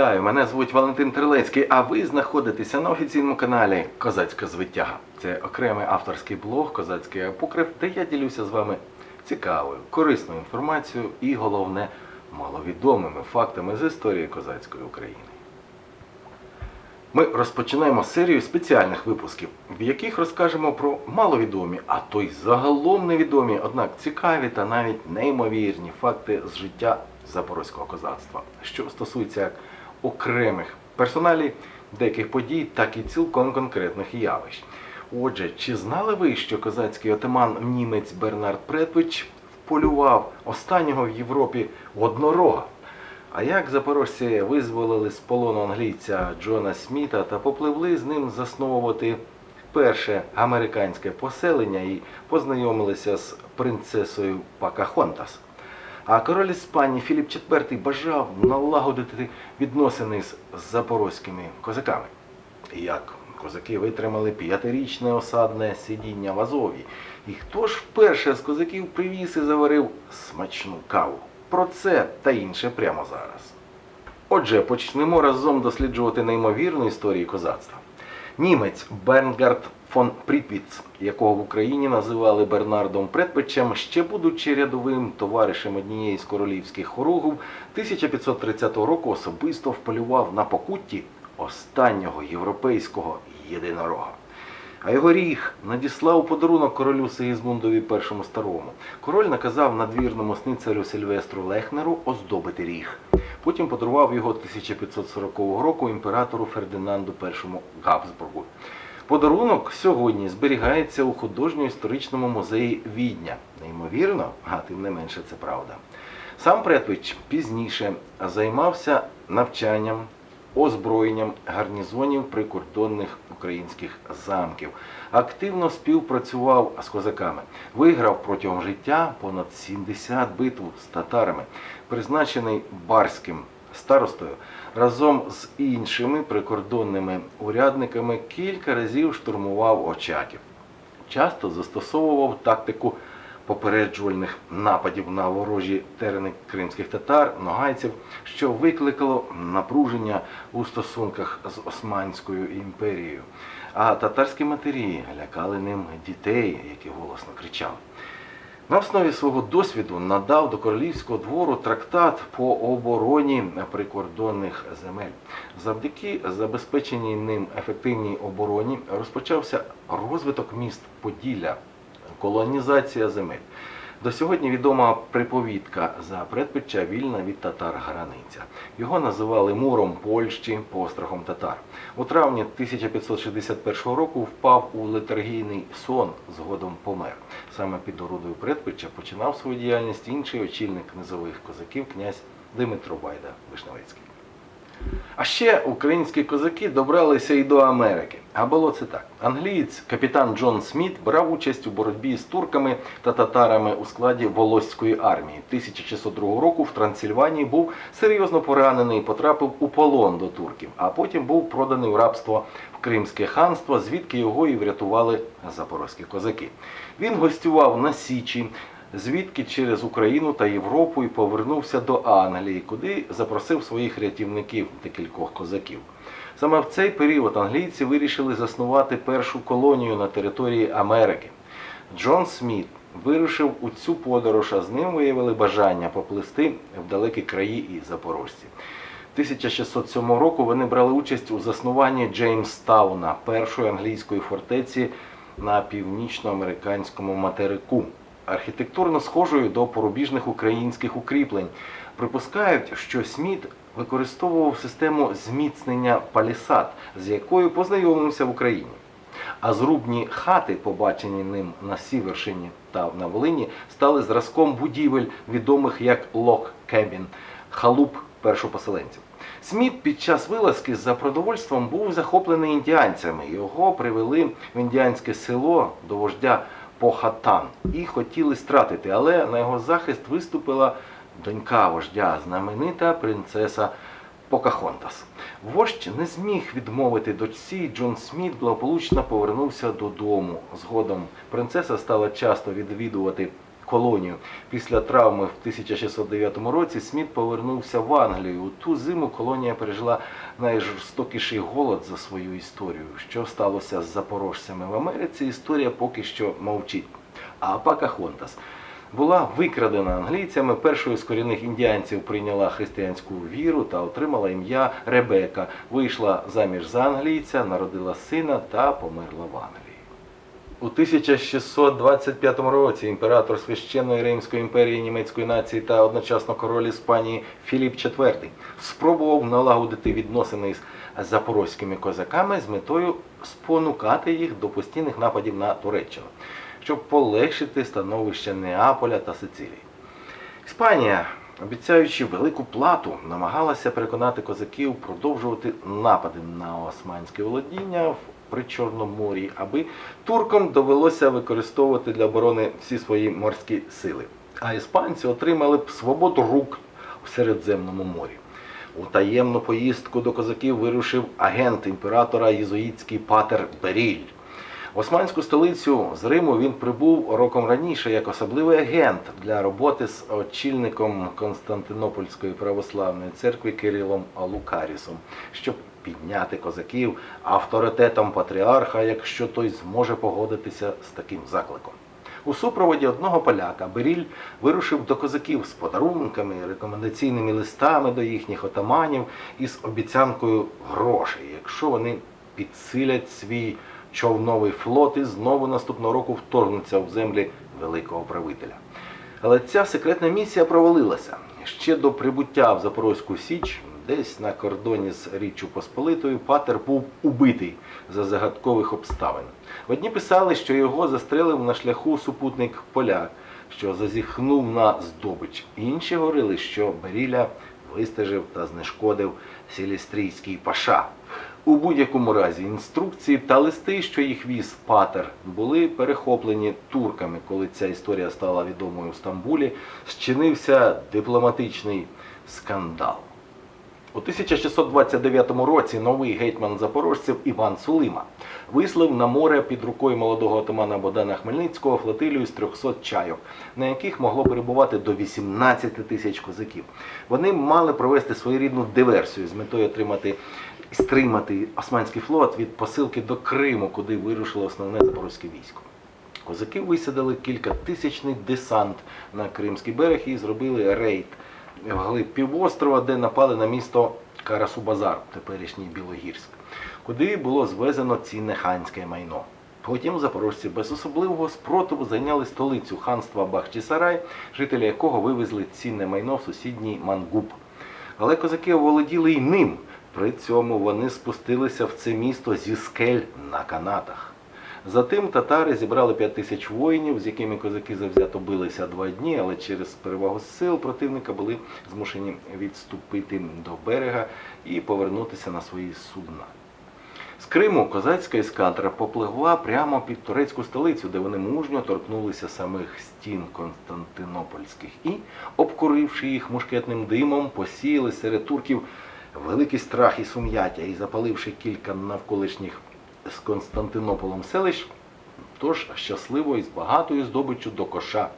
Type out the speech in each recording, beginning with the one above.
Вітаю! Мене звуть Валентин Трилецький, а ви знаходитеся на офіційному каналі Козацька звитяга. Це окремий авторський блог Козацький апокрив, де я ділюся з вами цікавою, корисною інформацією і, головне, маловідомими фактами з історії козацької України. Ми розпочинаємо серію спеціальних випусків, в яких розкажемо про маловідомі, а то й загалом невідомі, однак цікаві та навіть неймовірні факти з життя запорозького козацтва, що стосується як окремих персоналій, деяких подій, так і цілком конкретних явищ. Отже, чи знали ви, що козацький отаман німець Бернард Претвич вполював останнього в Європі однорога? А як запорожці визволили з полону англійця Джона Сміта та попливли з ним засновувати перше американське поселення і познайомилися з принцесою Пакахонтас. А король Іспанії Філіп IV бажав налагодити відносини з запорозькими козаками. Як козаки витримали п'ятирічне осадне сидіння в Азові. І хто ж вперше з козаків привіз і заварив смачну каву? Про це та інше прямо зараз. Отже, почнемо разом досліджувати неймовірну історію козацтва. Німець Бернгард фон Прітвіц, якого в Україні називали Бернардом Предпечем, ще будучи рядовим товаришем однієї з королівських хоругів, 1530 року особисто вполював на покутті останнього європейського єдинорога. А його ріг надіслав подарунок королю Сигізмундові І старому. Король наказав надвірному сницарю Сильвестру Лехнеру оздобити ріг. Потім подарував його 1540 року імператору Фердинанду І Габсбургу. Подарунок сьогодні зберігається у художньо-історичному музеї Відня. Неймовірно, а тим не менше це правда. Сам Претвич пізніше займався навчанням, озброєнням гарнізонів прикордонних українських замків. Активно співпрацював з козаками. Виграв протягом життя понад 70 битв з татарами, призначений барським старостою. Разом з іншими прикордонними урядниками кілька разів штурмував Очаків. Часто застосовував тактику попереджувальних нападів на ворожі терени кримських татар, ногайців, що викликало напруження у стосунках з Османською імперією. А татарські матері лякали ним дітей, які голосно кричали. На основі свого досвіду надав до королівського двору трактат по обороні прикордонних земель. Завдяки забезпеченій ним ефективній обороні розпочався розвиток міст Поділля, колонізація земель. До сьогодні відома приповідка за предпеча вільна від татар границя. Його називали муром Польщі, пострахом татар. У травні 1561 року впав у летаргійний сон, згодом помер. Саме під орудою предпеча починав свою діяльність інший очільник низових козаків князь Дмитро Байда Вишневецький. А ще українські козаки добралися і до Америки. А було це так: англієць капітан Джон Сміт брав участь у боротьбі з турками та татарами у складі Волоської армії. 1602 року в Трансильванії був серйозно поранений і потрапив у полон до турків, а потім був проданий в рабство в Кримське ханство, звідки його і врятували запорозькі козаки. Він гостював на Січі звідки через Україну та Європу і повернувся до Англії, куди запросив своїх рятівників декількох козаків. Саме в цей період англійці вирішили заснувати першу колонію на території Америки. Джон Сміт вирушив у цю подорож, а з ним виявили бажання поплисти в далекі краї і запорожці. 1607 року вони брали участь у заснуванні Джеймстауна, першої англійської фортеці на північноамериканському материку архітектурно схожою до порубіжних українських укріплень. Припускають, що Сміт використовував систему зміцнення палісад, з якою познайомився в Україні. А зрубні хати, побачені ним на Сіверщині та на Волині, стали зразком будівель, відомих як Лок Кебін, халуп першопоселенців. Сміт під час вилазки за продовольством був захоплений індіанцями. Його привели в індіанське село до вождя Похатан і хотіли стратити, але на його захист виступила донька вождя, знаменита принцеса Покахонтас. Вождь не зміг відмовити дочці. Джон Сміт благополучно повернувся додому. Згодом принцеса стала часто відвідувати колонію. Після травми в 1609 році Сміт повернувся в Англію. У ту зиму колонія пережила найжорстокіший голод за свою історію. Що сталося з запорожцями в Америці? Історія поки що мовчить. А Пакахонтас була викрадена англійцями. Першою з корінних індіанців прийняла християнську віру та отримала ім'я Ребека. Вийшла заміж за англійця, народила сина та померла в Англії. У 1625 році імператор священної Римської імперії німецької нації та одночасно король Іспанії Філіп IV спробував налагодити відносини з запорозькими козаками з метою спонукати їх до постійних нападів на Туреччину, щоб полегшити становище Неаполя та Сицилії. Іспанія, обіцяючи велику плату, намагалася переконати козаків продовжувати напади на османське володіння в Причорномор'ї, аби туркам довелося використовувати для оборони всі свої морські сили. А іспанці отримали б свободу рук в Середземному морі. У таємну поїздку до козаків вирушив агент імператора єзуїтський патер Беріль. В Османську столицю з Риму він прибув роком раніше як особливий агент для роботи з очільником Константинопольської православної церкви Кирилом Лукарісом, щоб підняти козаків авторитетом патріарха, якщо той зможе погодитися з таким закликом. У супроводі одного поляка Беріль вирушив до козаків з подарунками, рекомендаційними листами до їхніх отаманів і з обіцянкою грошей, якщо вони підсилять свій човновий флот і знову наступного року вторгнуться в землі великого правителя. Але ця секретна місія провалилася. Ще до прибуття в Запорозьку Січ, десь на кордоні з Річчю Посполитою, Патер був убитий за загадкових обставин. Одні писали, що його застрелив на шляху супутник поляк, що зазіхнув на здобич. Інші говорили, що Беріля вистежив та знешкодив сілістрійський паша. У будь-якому разі інструкції та листи, що їх віз Патер, були перехоплені турками, коли ця історія стала відомою в Стамбулі. Зчинився дипломатичний скандал. У 1629 році новий гетьман запорожців Іван Сулима вислав на море під рукою молодого отамана Богдана Хмельницького флотилію з 300 чайок, на яких могло перебувати до 18 тисяч козаків. Вони мали провести своєрідну диверсію з метою отримати стримати османський флот від посилки до Криму, куди вирушило основне запорозьке військо. Козаки висадили кількатисячний десант на Кримський берег і зробили рейд вглиб півострова, де напали на місто Карасу-Базар, теперішній Білогірськ, куди було звезено цінне ханське майно. Потім запорожці без особливого спротиву зайняли столицю ханства Бахчисарай, жителі якого вивезли цінне майно в сусідній Мангуб. Але козаки оволоділи й ним. При цьому вони спустилися в це місто зі скель на канатах. Затим татари зібрали 5 тисяч воїнів, з якими козаки завзято билися два дні, але через перевагу сил противника були змушені відступити до берега і повернутися на свої судна. З Криму козацька ескадра попливла прямо під турецьку столицю, де вони мужньо торкнулися самих стін Константинопольських і, обкуривши їх мушкетним димом, посіяли серед турків великий страх і сум'яття і запаливши кілька навколишніх з Константинополем селищ, тож щасливо і з багатою здобиччю до коша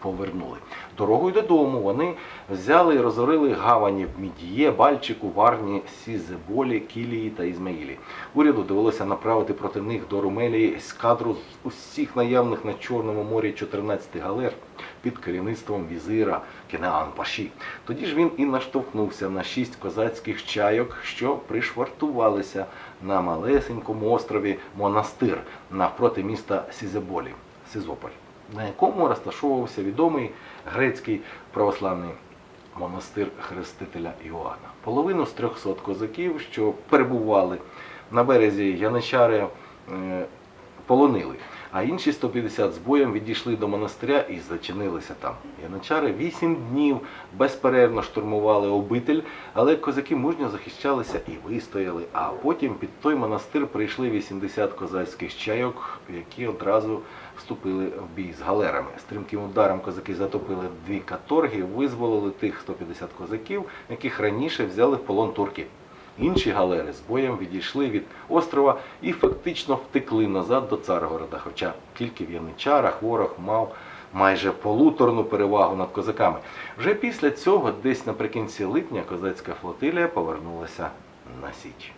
повернули. Дорогою додому вони взяли і розорили гавані в Мідіє, Бальчику, Варні, Сізеболі, Кілії та Ізмаїлі. Уряду довелося направити проти них до Румелії ескадру з усіх наявних на Чорному морі 14 галер під керівництвом візира Кенеан Паші. Тоді ж він і наштовхнувся на шість козацьких чайок, що пришвартувалися на малесенькому острові Монастир навпроти міста Сізеболі, Сізополь, на якому розташовувався відомий грецький православний монастир Хрестителя Іоанна. Половину з 300 козаків, що перебували на березі Яничари, е, полонили. А інші 150 з боєм відійшли до монастиря і зачинилися там. Яничари вісім днів безперервно штурмували обитель, але козаки мужньо захищалися і вистояли. А потім під той монастир прийшли 80 козацьких чайок, які одразу вступили в бій з галерами. Стрімким ударом козаки затопили дві каторги, визволили тих 150 козаків, яких раніше взяли в полон турки. Інші галери з боєм відійшли від острова і фактично втекли назад до Царгорода, хоча тільки в Яничарах ворог мав майже полуторну перевагу над козаками. Вже після цього, десь наприкінці липня, козацька флотилія повернулася на Січ.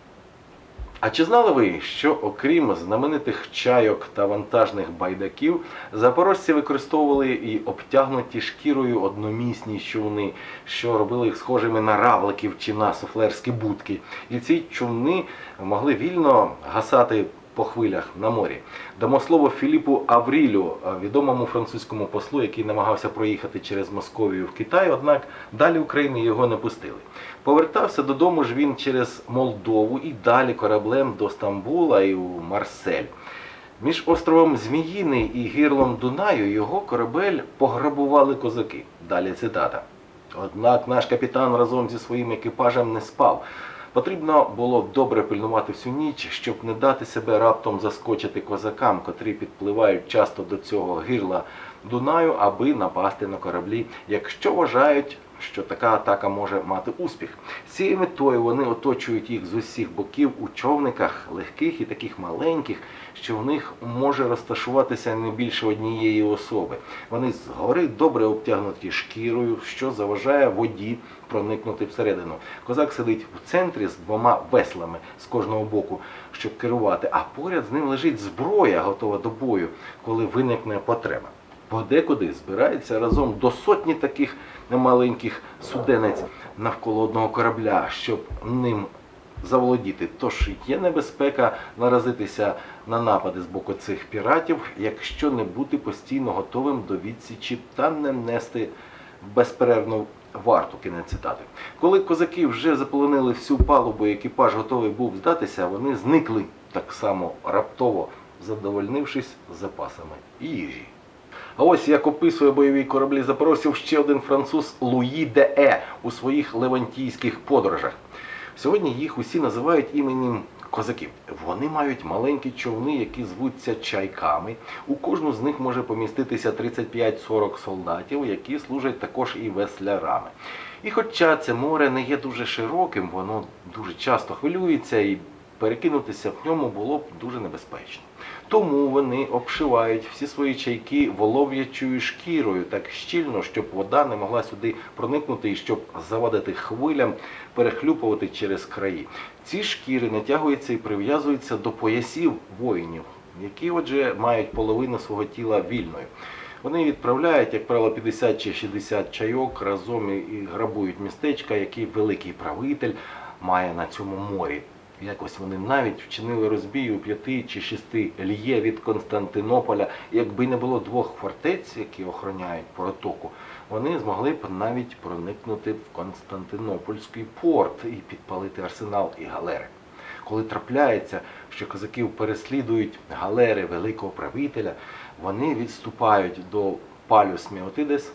А чи знали ви, що окрім знаменитих чайок та вантажних байдаків, запорожці використовували і обтягнуті шкірою одномісні човни, що робили їх схожими на равликів чи на суфлерські будки. І ці човни могли вільно гасати по хвилях на морі. Дамо слово Філіпу Аврілю, відомому французькому послу, який намагався проїхати через Московію в Китай, однак далі України його не пустили. Повертався додому ж він через Молдову і далі кораблем до Стамбула і у Марсель. Між островом Зміїний і гірлом Дунаю його корабель пограбували козаки. Далі цитата. Однак наш капітан разом зі своїм екіпажем не спав. Потрібно було добре пильнувати всю ніч, щоб не дати себе раптом заскочити козакам, котрі підпливають часто до цього гирла Дунаю, аби напасти на кораблі, якщо вважають, що така атака може мати успіх. З цією метою вони оточують їх з усіх боків у човниках, легких і таких маленьких, що в них може розташуватися не більше однієї особи. Вони згори добре обтягнуті шкірою, що заважає воді проникнути всередину. Козак сидить в центрі з двома веслами з кожного боку, щоб керувати, а поряд з ним лежить зброя, готова до бою, коли виникне потреба. Подекуди збирається разом до сотні таких маленьких суденець навколо одного корабля, щоб ним заволодіти. Тож є небезпека наразитися на напади з боку цих піратів, якщо не бути постійно готовим до відсічі та не нести безперервну варту. Кінець цитати. Коли козаки вже заполонили всю палубу, і екіпаж готовий був здатися, вони зникли так само раптово, задовольнившись запасами їжі. А ось як описує бойові кораблі запорожців ще один француз Луї де Е у своїх левантійських подорожах. Сьогодні їх усі називають іменем козаків. Вони мають маленькі човни, які звуться чайками. У кожну з них може поміститися 35-40 солдатів, які служать також і веслярами. І хоча це море не є дуже широким, воно дуже часто хвилюється і перекинутися в ньому було б дуже небезпечно. Тому вони обшивають всі свої чайки волов'ячою шкірою так щільно, щоб вода не могла сюди проникнути і щоб завадити хвилям перехлюпувати через краї. Ці шкіри натягуються і прив'язуються до поясів воїнів, які, отже, мають половину свого тіла вільною. Вони відправляють, як правило, 50 чи 60 чайок разом і- грабують містечка, які великий правитель має на цьому морі. Якось вони навіть вчинили розбій у п'яти чи шести льє від Константинополя. Якби не було двох фортець, які охороняють протоку, вони змогли б навіть проникнути в Константинопольський порт і підпалити арсенал і галери. Коли трапляється, що козаків переслідують галери великого правителя, вони відступають до Палюс Меотидес,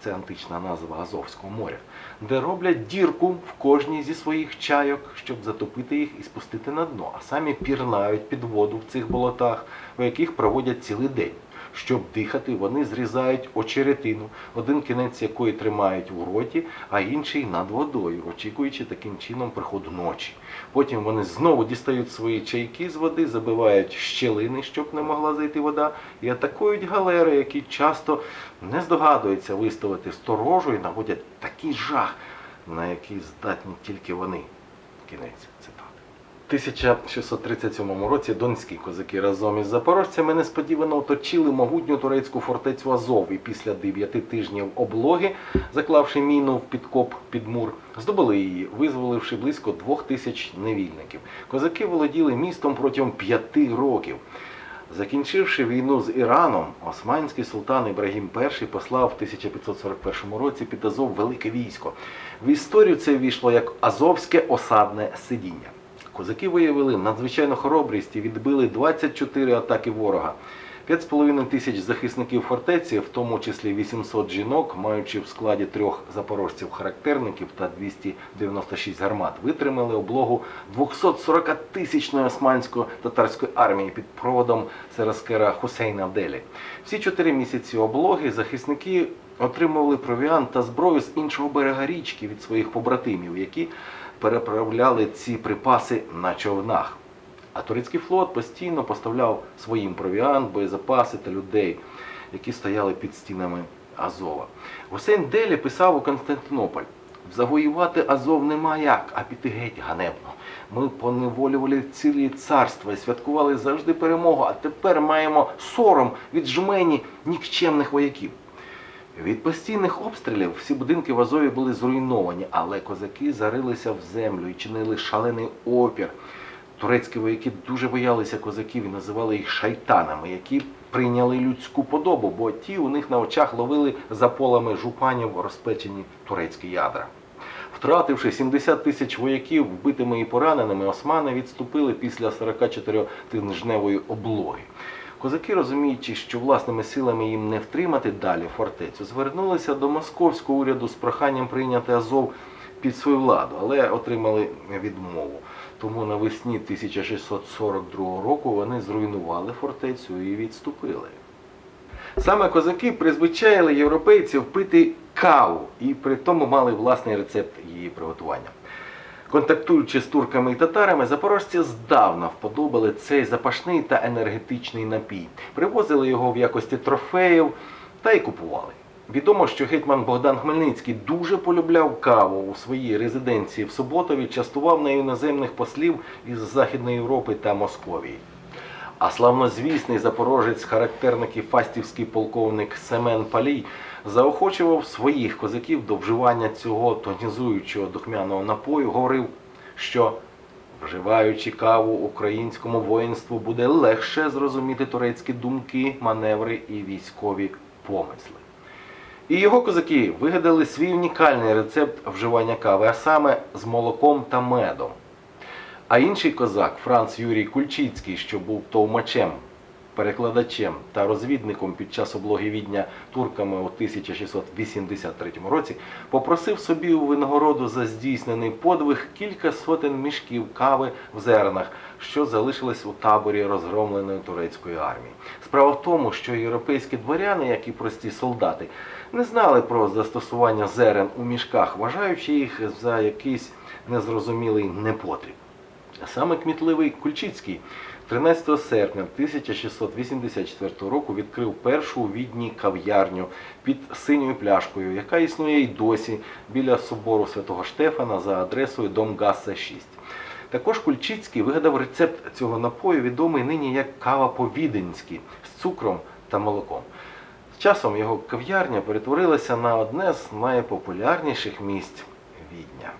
це антична назва Азовського моря, де роблять дірку в кожній зі своїх чайок, щоб затопити їх і спустити на дно, а самі пірнають під воду в цих болотах, у яких проводять цілий день. Щоб дихати, вони зрізають очеретину, один кінець якої тримають у роті, а інший над водою, очікуючи таким чином приходу ночі. Потім вони знову дістають свої чайки з води, забивають щелини, щоб не могла зайти вода, і атакують галери, які часто не здогадуються виставити сторожу і наводять такий жах, на який здатні тільки вони. Кінець цитати. У 1637 році донські козаки разом із запорожцями несподівано оточили могутню турецьку фортецю Азов і після дев'яти тижнів облоги, заклавши міну в підкоп під мур, здобули її, визволивши близько двох тисяч невільників. Козаки володіли містом протягом п'яти років. Закінчивши війну з Іраном, османський султан Ібрагім І послав в 1541 році під Азов велике військо. В історію це війшло як Азовське осадне сидіння. Козаки виявили надзвичайну хоробрість і відбили 24 атаки ворога. 5,5 тисяч захисників фортеці, в тому числі 800 жінок, маючи в складі трьох запорожців-характерників та 296 гармат, витримали облогу 240-тисячної османсько-татарської армії під проводом Сераскера Хусейна Делі. Всі чотири місяці облоги захисники отримували провіант та зброю з іншого берега річки від своїх побратимів, які переправляли ці припаси на човнах. А турецький флот постійно поставляв своїм провіант, боєзапаси та людей. які стояли під стінами Азова. Гусейн Делі писав у Константинополь. Завоювати Азов нема як, а піти геть ганебно. Ми поневолювали цілі царства і святкували завжди перемогу, а тепер маємо сором від жмені нікчемних вояків. Від постійних обстрілів всі будинки в Азові були зруйновані, але козаки зарилися в землю і чинили шалений опір. Турецькі вояки дуже боялися козаків і називали їх шайтанами, які прийняли людську подобу, бо ті у них на очах ловили за полами жупанів розпечені турецькі ядра. Втративши 70 тисяч вояків вбитими і пораненими, османи відступили після 44-тижневої облоги. Козаки, розуміючи, що власними силами їм не втримати далі фортецю, звернулися до московського уряду з проханням прийняти Азов під свою владу, але отримали відмову. Тому навесні 1642 року вони зруйнували фортецю і відступили. Саме козаки призвичаїли європейців пити каву і при тому мали власний рецепт її приготування. Контактуючи з турками і татарами, запорожці здавна вподобали цей запашний та енергетичний напій, привозили його в якості трофеїв та й купували. Відомо, що гетьман Богдан Хмельницький дуже полюбляв каву у своїй резиденції в Суботові, частував нею іноземних послів із Західної Європи та Московії. А славнозвісний запорожець, характерник і фастівський полковник Семен Палій заохочував своїх козаків до вживання цього тонізуючого духмяного напою, говорив, що вживаючи каву українському воїнству буде легше зрозуміти турецькі думки, маневри і військові помисли. І його козаки вигадали свій унікальний рецепт вживання кави, а саме з молоком та медом. А інший козак, Франц Юрій Кульчицький, що був товмачем, перекладачем та розвідником під час облоги відня турками у 1683 році, попросив собі у винагороду за здійснений подвиг кілька сотень мішків кави в зернах, що залишились у таборі розгромленої турецької армії. Справа в тому, що європейські дворяни, як і прості солдати, не знали про застосування зерен у мішках, вважаючи їх за якийсь незрозумілий непотріб. Саме кмітливий Кульчицький 13 серпня 1684 року відкрив першу у відні кав'ярню під синьою пляшкою, яка існує й досі біля собору святого Штефана за адресою Дом Гасса 6. Також Кульчицький вигадав рецепт цього напою, відомий нині як кава по-віденськи з цукром та молоком. З часом його кав'ярня перетворилася на одне з найпопулярніших місць Відня.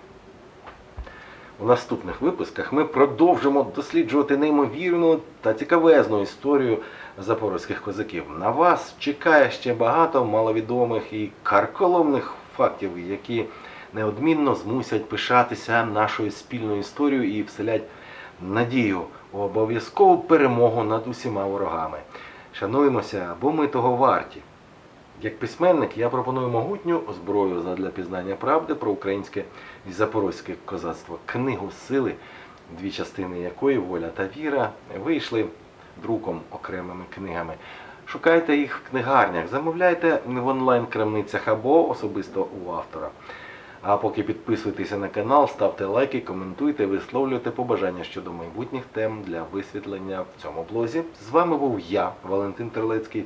У наступних випусках ми продовжимо досліджувати неймовірну та цікавезну історію запорозьких козаків. На вас чекає ще багато маловідомих і карколомних фактів, які неодмінно змусять пишатися нашою спільною історією і вселять надію у обов'язкову перемогу над усіма ворогами. Шануємося, бо ми того варті. Як письменник я пропоную могутню зброю задля пізнання правди про українське і запорозьке козацтво. Книгу сили, дві частини якої воля та віра вийшли друком окремими книгами. Шукайте їх в книгарнях, замовляйте в онлайн-крамницях або особисто у автора. А поки підписуйтеся на канал, ставте лайки, коментуйте, висловлюйте побажання щодо майбутніх тем для висвітлення в цьому блозі. З вами був я, Валентин Терлецький.